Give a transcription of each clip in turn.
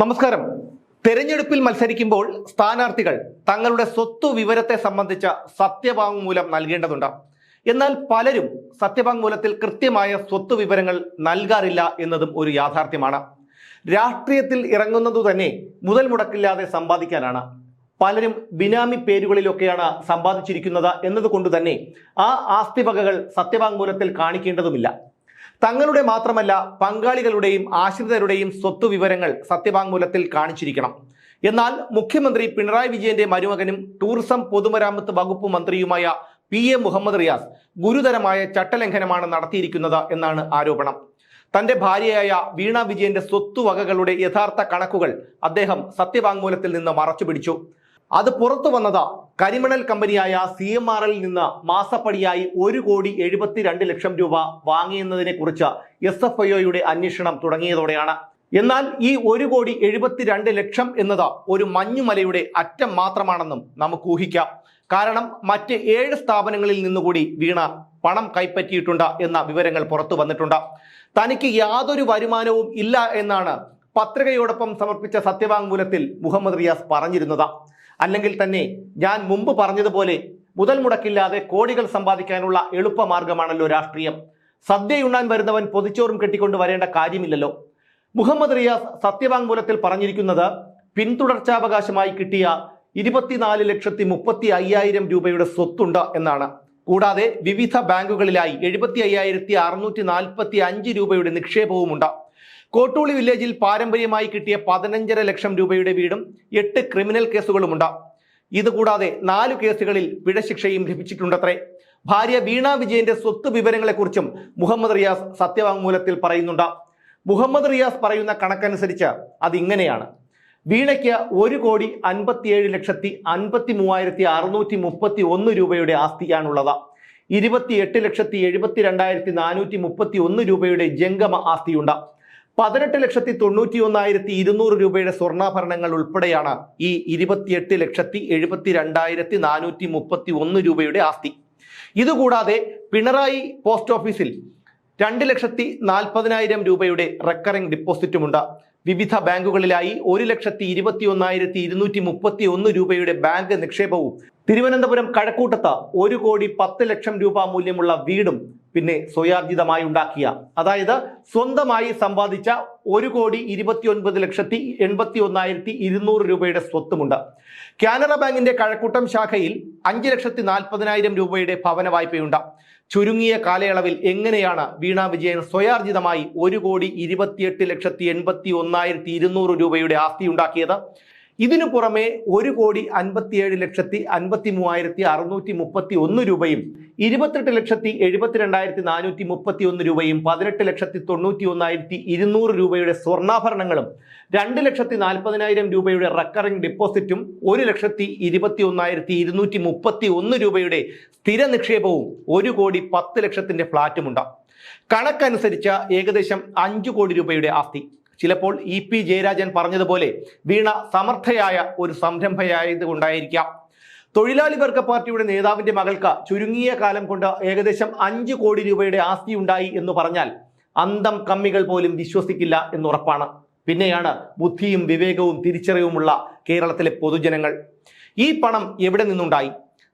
നമസ്കാരം. തെരഞ്ഞെടുപ്പിൽ മത്സരിക്കുമ്പോൾ സ്ഥാനാർത്ഥികൾ തങ്ങളുടെ സ്വത്തു വിവരത്തെ സംബന്ധിച്ച സത്യവാങ്മൂലം നൽകേണ്ടതുണ്ട്. എന്നാൽ പലരും സത്യവാങ്മൂലത്തിൽ കൃത്യമായ സ്വത്തു വിവരങ്ങൾ നൽകാറില്ല എന്നതും ഒരു യാഥാർത്ഥ്യമാണ്. രാഷ്ട്രീയത്തിൽ ഇറങ്ങുന്നതു തന്നെ മുതൽ മുടക്കില്ലാതെ സമ്പാദിക്കാനാണ്. പലരും ബിനാമി പേരുകളിലൊക്കെയാണ് സമ്പാദിച്ചിരിക്കുന്നത് എന്നതുകൊണ്ട് തന്നെ ആ ആസ്തിവകകൾ സത്യവാങ്മൂലത്തിൽ കാണിക്കേണ്ടതുമില്ല. തങ്ങളുടെ മാത്രമല്ല പങ്കാളികളുടെയും ആശ്രിതരുടെയും സ്വത്ത് വിവരങ്ങൾ സത്യവാങ്മൂലത്തിൽ കാണിച്ചിരിക്കണം. എന്നാൽ മുഖ്യമന്ത്രി പിണറായി വിജയന്റെ മരുമകനും ടൂറിസം പൊതുമരാമത്ത് വകുപ്പ് മന്ത്രിയുമായ പി എ മുഹമ്മദ് റിയാസ് ഗുരുതരമായ ചട്ടലംഘനമാണ് നടത്തിയിരിക്കുന്നത് എന്നാണ് ആരോപണം. തന്റെ ഭാര്യയായ വീണ വിജയന്റെ സ്വത്തുവകകളുടെ യഥാർത്ഥ കണക്കുകൾ അദ്ദേഹം സത്യവാങ്മൂലത്തിൽ നിന്ന് മറച്ചുപിടിച്ചു. അത് പുറത്തു വന്നത്. കരിമണൽ കമ്പനിയായ സി എം ആർ എല്ലിൽ നിന്ന് മാസപ്പടിയായി ഒരു കോടി എഴുപത്തിരണ്ട് ലക്ഷം രൂപ വാങ്ങിയെന്നതിനെ കുറിച്ച് എസ് എഫ് ഐഒയുടെ അന്വേഷണം തുടങ്ങിയതോടെയാണ്. എന്നാൽ ഈ ഒരു കോടി എഴുപത്തിരണ്ട് ലക്ഷം എന്നത് ഒരു മഞ്ഞുമലയുടെ അറ്റം മാത്രമാണെന്നും നമുക്ക് ഊഹിക്കാം. കാരണം മറ്റ് ഏഴ് സ്ഥാപനങ്ങളിൽ നിന്നുകൂടി വീണ പണം കൈപ്പറ്റിയിട്ടുണ്ട് എന്ന വിവരങ്ങൾ പുറത്തു വന്നിട്ടുണ്ട്. തനിക്ക് യാതൊരു വരുമാനവും ഇല്ല എന്നാണ് പത്രികയോടൊപ്പം സമർപ്പിച്ച സത്യവാങ്മൂലത്തിൽ മുഹമ്മദ് റിയാസ് പറഞ്ഞിരുന്നത്. അല്ലെങ്കിൽ തന്നെ ഞാൻ മുമ്പ് പറഞ്ഞതുപോലെ മുതൽ മുടക്കില്ലാതെ കോടികൾ സമ്പാദിക്കാനുള്ള എളുപ്പമാർഗമാണല്ലോ രാഷ്ട്രീയം. സദ്യയുണ്ണാൻ വരുന്നവൻ പൊതിച്ചോറും കെട്ടിക്കൊണ്ട് വരേണ്ട കാര്യമില്ലല്ലോ. മുഹമ്മദ് റിയാസ് സത്യവാങ്മൂലത്തിൽ പറഞ്ഞിരിക്കുന്നത് പിന്തുടർച്ചാവകാശമായി കിട്ടിയ ഇരുപത്തിനാല് ലക്ഷത്തി മുപ്പത്തി അയ്യായിരം രൂപയുടെ സ്വത്തുണ്ട് എന്നാണ്. കൂടാതെ വിവിധ ബാങ്കുകളിലായി എഴുപത്തി അയ്യായിരത്തി അറുന്നൂറ്റി നാൽപ്പത്തി അഞ്ച് രൂപയുടെ നിക്ഷേപവുമുണ്ട്. കോട്ടൂളി വില്ലേജിൽ പാരമ്പര്യമായി കിട്ടിയ പതിനഞ്ചര ലക്ഷം രൂപയുടെ വീടും എട്ട് ക്രിമിനൽ കേസുകളുമുണ്ട് ഇതുകൂടാതെ നാല് കേസുകളിൽ പിഴശിക്ഷയും ലഭിച്ചിട്ടുണ്ടത്രേ. ഭാര്യ വീണ വിജയന്റെ സ്വത്ത് വിവരങ്ങളെക്കുറിച്ചും മുഹമ്മദ് റിയാസ് സത്യവാങ്മൂലത്തിൽ പറയുന്നുണ്ട്. മുഹമ്മദ് റിയാസ് പറയുന്ന കണക്കനുസരിച്ച് അതിങ്ങനെയാണ്. വീണയ്ക്ക് ഒരു കോടി അൻപത്തിയേഴ് ലക്ഷത്തി അൻപത്തി മൂവായിരത്തി അറുന്നൂറ്റി മുപ്പത്തി ഒന്ന് രൂപയുടെ ആസ്തിയാണുള്ളത്. ഇരുപത്തിയെട്ട് ലക്ഷത്തി എഴുപത്തി രണ്ടായിരത്തി നാനൂറ്റി മുപ്പത്തി ഒന്ന് രൂപയുടെ ജംഗമ ആസ്തിയുണ്ട്. പതിനെട്ട് ലക്ഷത്തി തൊണ്ണൂറ്റി ഒന്നായിരത്തി ഇരുന്നൂറ് രൂപയുടെ സ്വർണാഭരണങ്ങൾ ഉൾപ്പെടെയാണ് ഈ ഇരുപത്തിയെട്ട് ലക്ഷത്തി എഴുപത്തി രണ്ടായിരത്തി നാനൂറ്റി മുപ്പത്തി ഒന്ന് രൂപയുടെ ആസ്തി. ഇതുകൂടാതെ പിണറായി പോസ്റ്റ് ഓഫീസിൽ രണ്ട് ലക്ഷത്തി നാൽപ്പതിനായിരം രൂപയുടെ റെക്കറിംഗ് ഡിപ്പോസിറ്റുമുണ്ട് വിവിധ ബാങ്കുകളിലായി ഒരു ലക്ഷത്തി ഇരുപത്തി ഒന്നായിരത്തി ഇരുന്നൂറ്റി മുപ്പത്തി ഒന്ന് രൂപയുടെ ബാങ്ക് നിക്ഷേപവും. തിരുവനന്തപുരം കഴക്കൂട്ടത്ത് ഒരു കോടി പത്ത് ലക്ഷം രൂപ മൂല്യമുള്ള വീടും പിന്നെ സ്വയാർജിതമായി ഉണ്ടാക്കിയ അതായത് സ്വന്തമായി സമ്പാദിച്ച ഒരു കോടി ഇരുപത്തി ഒൻപത് ലക്ഷത്തി എൺപത്തി ഒന്നായിരത്തി ഇരുന്നൂറ് രൂപയുടെ സ്വത്തുമുണ്ട്. കാനറ ബാങ്കിന്റെ കഴക്കൂട്ടം ശാഖയിൽ അഞ്ച് ലക്ഷത്തി നാൽപ്പതിനായിരം രൂപയുടെ ഭവന വായ്പയുണ്ട് ചുരുങ്ങിയ കാലയളവിൽ എങ്ങനെയാണ് വീണ വിജയൻ സ്വയാർജിതമായി ഒരു കോടി ഇരുപത്തിയെട്ട് ലക്ഷത്തി എൺപത്തി ഒന്നായിരത്തി ഇരുന്നൂറ് രൂപയുടെ ആസ്തി ഉണ്ടാക്കിയത്? ഇതിനു പുറമെ ഒരു കോടി അൻപത്തിയേഴ് ലക്ഷത്തി അൻപത്തി മൂവായിരത്തി അറുന്നൂറ്റി മുപ്പത്തി ഒന്ന് രൂപയും ഇരുപത്തെട്ട് ലക്ഷത്തി എഴുപത്തിരണ്ടായിരത്തി നാനൂറ്റി മുപ്പത്തി ഒന്ന് രൂപയും പതിനെട്ട് ലക്ഷത്തി തൊണ്ണൂറ്റി ഒന്നായിരത്തി ഇരുന്നൂറ് രൂപയുടെ സ്വർണാഭരണങ്ങളും രണ്ട് ലക്ഷത്തി നാൽപ്പതിനായിരം രൂപയുടെ റക്കറിംഗ് ഡിപ്പോസിറ്റും ഒരു ലക്ഷത്തി ഇരുപത്തി ഒന്നായിരത്തി ഇരുന്നൂറ്റി മുപ്പത്തി ഒന്ന് രൂപയുടെ സ്ഥിര നിക്ഷേപവും ഒരു കോടി പത്ത് ലക്ഷത്തിന്റെ ഫ്ളാറ്റുമുണ്ട് കണക്കനുസരിച്ച ഏകദേശം അഞ്ചു കോടി രൂപയുടെ ആസ്തി. ചിലപ്പോൾ ഇ പി ജയരാജൻ പറഞ്ഞതുപോലെ വീണ സമർത്ഥയായ ഒരു സംരംഭയായത് കൊണ്ടായിരിക്കാം തൊഴിലാളി വർഗ പാർട്ടിയുടെ നേതാവിന്റെ മകൾക്ക് ചുരുങ്ങിയ കാലം കൊണ്ട് ഏകദേശം അഞ്ച് കോടി രൂപയുടെ ആസ്തി ഉണ്ടായി എന്ന് പറഞ്ഞാൽ അന്തം കമ്മികൾ പോലും വിശ്വസിക്കില്ല എന്നുറപ്പാണ്. പിന്നെയാണ് ബുദ്ധിയും വിവേകവും തിരിച്ചറിവുമുള്ള കേരളത്തിലെ പൊതുജനങ്ങൾ. ഈ പണം എവിടെ നിന്നുണ്ടായി?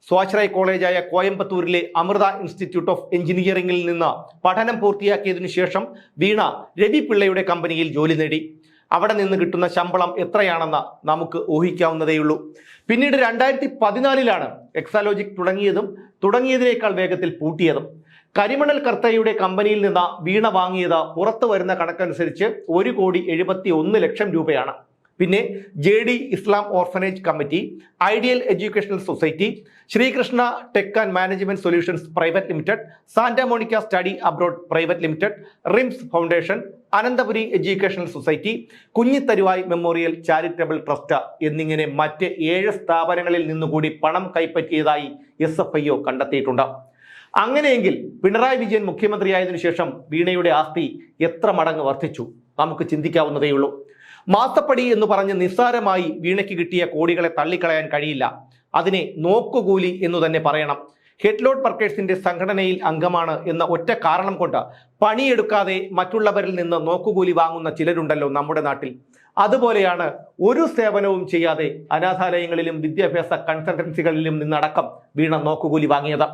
സ്വാശ്രയ കോളേജായ കോയമ്പത്തൂരിലെ അമൃത ഇൻസ്റ്റിറ്റ്യൂട്ട് ഓഫ് എഞ്ചിനീയറിംഗിൽ നിന്ന് പഠനം പൂർത്തിയാക്കിയതിനു ശേഷം വീണ രവി പിള്ളയുടെ കമ്പനിയിൽ ജോലി നേടി. അവിടെ നിന്ന് കിട്ടുന്ന ശമ്പളം എത്രയാണെന്ന് നമുക്ക് ഊഹിക്കാവുന്നതേയുള്ളൂ. പിന്നീട് രണ്ടായിരത്തി പതിനാലിലാണ് എക്സാലോജിക് തുടങ്ങിയതും തുടങ്ങിയതിനേക്കാൾ വേഗത്തിൽ പൂട്ടിയതും. കരിമണൽ കർത്തയുടെ കമ്പനിയിൽ നിന്ന് വീണ വാങ്ങിയത് പുറത്തു വരുന്ന കണക്കനുസരിച്ച് ഒരു കോടി എഴുപത്തി ഒന്ന് ലക്ഷം രൂപയാണ്. പിന്നെ J D Islam orphanage committee ideal educational society Srikrishna tech and management solutions private limited Santa Monica study abroad private limited Rims foundation Ananthapuri educational society Kunjitharuvai memorial charitable trust എന്നിങ്ങനെ മറ്റ് ഏഴ് സ്ഥാപനങ്ങളിൽ നിന്നുകൂടി പണം കൈപ്പറ്റിയതായി എസ് എഫ് ഐ ഒ കണ്ടെത്തിയിട്ടുണ്ട്. അങ്ങനെയെങ്കിൽ പിണറായി വിജയൻ മുഖ്യമന്ത്രിയായതിനു ശേഷം വീണയുടെ ആസ്തി എത്ര മടങ്ങ് വർദ്ധിച്ചു? നമുക്ക് ചിന്തിക്കാവുന്നതേയുള്ളൂ. മാസപ്പടി എന്ന് പറഞ്ഞ് നിസ്സാരമായി വീണയ്ക്ക് കിട്ടിയ കോടികളെ തള്ളിക്കളയാൻ കഴിയില്ല. അതിനെ നോക്കുകൂലി എന്ന് തന്നെ പറയണം. ഹെഡ്ലോഡ് വർക്കേഴ്സിന്റെ സംഘടനയിൽ അംഗമാണ് എന്ന ഒറ്റ കാരണം കൊണ്ട് പണിയെടുക്കാതെ മറ്റുള്ളവരിൽ നിന്ന് നോക്കുകൂലി വാങ്ങുന്ന ചിലരുണ്ടല്ലോ നമ്മുടെ നാട്ടിൽ. അതുപോലെയാണ് ഒരു സേവനവും ചെയ്യാതെ അനാഥാലയങ്ങളിലും വിദ്യാഭ്യാസ കൺസൾട്ടൻസികളിലും നിന്നടക്കം വീണ നോക്കുകൂലി വാങ്ങിയത്.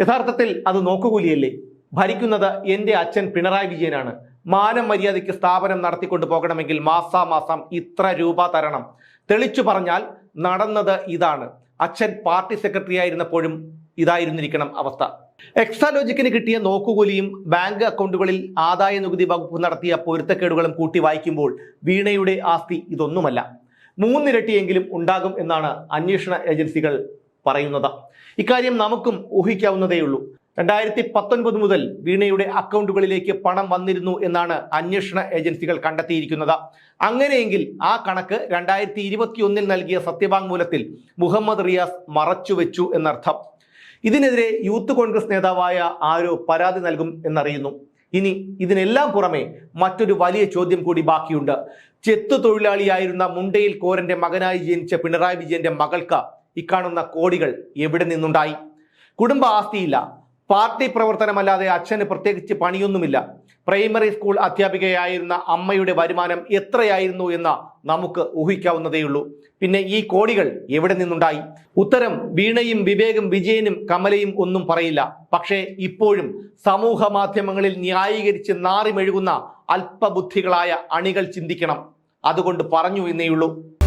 യഥാർത്ഥത്തിൽ അത് നോക്കുകൂലിയല്ലേ? ഭരിക്കുന്നത് എന്റെ അച്ഛൻ പിണറായി വിജയനാണ്. മാനം മര്യാദയ്ക്ക് സ്ഥാപനം നടത്തിക്കൊണ്ട് പോകണമെങ്കിൽ മാസാമാസം ഇത്ര രൂപ തരണം. തെളിച്ചു പറഞ്ഞാൽ നടന്നത് ഇതാണ്. അച്ഛൻ പാർട്ടി സെക്രട്ടറി ആയിരുന്നപ്പോഴും ഇതായിരുന്നിരിക്കണം അവസ്ഥ. എക്സാലോജിക്കിന് കിട്ടിയ നോക്കുകൂലിയും ബാങ്ക് അക്കൗണ്ടുകളിൽ ആദായ നികുതി വകുപ്പ് നടത്തിയ പൊരുത്തക്കേടുകളും കൂട്ടി വായിക്കുമ്പോൾ വീണയുടെ ആസ്തി ഇതൊന്നുമല്ല. മൂന്നിരട്ടിയെങ്കിലും ഉണ്ടാകും എന്നാണ് അന്വേഷണ ഏജൻസികൾ പറയുന്നത്. ഇക്കാര്യം നമുക്കും ഊഹിക്കാവുന്നതേയുള്ളൂ. രണ്ടായിരത്തി പത്തൊൻപത് മുതൽ വീണയുടെ അക്കൗണ്ടുകളിലേക്ക് പണം വന്നിരുന്നു എന്നാണ് അന്വേഷണ ഏജൻസികൾ കണ്ടെത്തിയിരിക്കുന്നത്. അങ്ങനെയെങ്കിൽ ആ കണക്ക് രണ്ടായിരത്തി ഇരുപത്തിയൊന്നിൽ നൽകിയ സത്യവാങ്മൂലത്തിൽ മുഹമ്മദ് റിയാസ് മറച്ചുവെച്ചു എന്നർത്ഥം. ഇതിനെതിരെ യൂത്ത് കോൺഗ്രസ് നേതാവായ ആരോ പരാതി നൽകും എന്നറിയുന്നു. ഇനി ഇതിനെല്ലാം പുറമെ മറ്റൊരു വലിയ ചോദ്യം കൂടി ബാക്കിയുണ്ട്. ചെത്തു തൊഴിലാളിയായിരുന്ന മുണ്ടയിൽ കോരന്റെ മകനായി ജനിച്ച പിണറായി വിജയന്റെ മകൾക്ക് ഇക്കാണുന്ന കോടികൾ എവിടെ നിന്നുണ്ടായി? കുടുംബ ആസ്തിയില്ല പാർട്ടി പ്രവർത്തനമല്ലാതെ അച്ഛന് പ്രത്യേകിച്ച് പണിയൊന്നുമില്ല. പ്രൈമറി സ്കൂൾ അധ്യാപികയായിരുന്ന അമ്മയുടെ വരുമാനം എത്രയായിരുന്നു എന്ന് നമുക്ക് ഊഹിക്കാവുന്നതേയുള്ളൂ. പിന്നെ ഈ കോടികൾ എവിടെ നിന്നുണ്ടായി? ഉത്തരം വീണയും വിവേകും വിജയനും കമലയും ഒന്നും പറയില്ല. പക്ഷേ ഇപ്പോഴും സമൂഹ മാധ്യമങ്ങളിൽ ന്യായീകരിച്ച് നാറിമെഴുകുന്ന അല്പബുദ്ധികളായ അണികൾ ചിന്തിക്കണം. അതുകൊണ്ട് പറഞ്ഞു എന്നേയുള്ളൂ.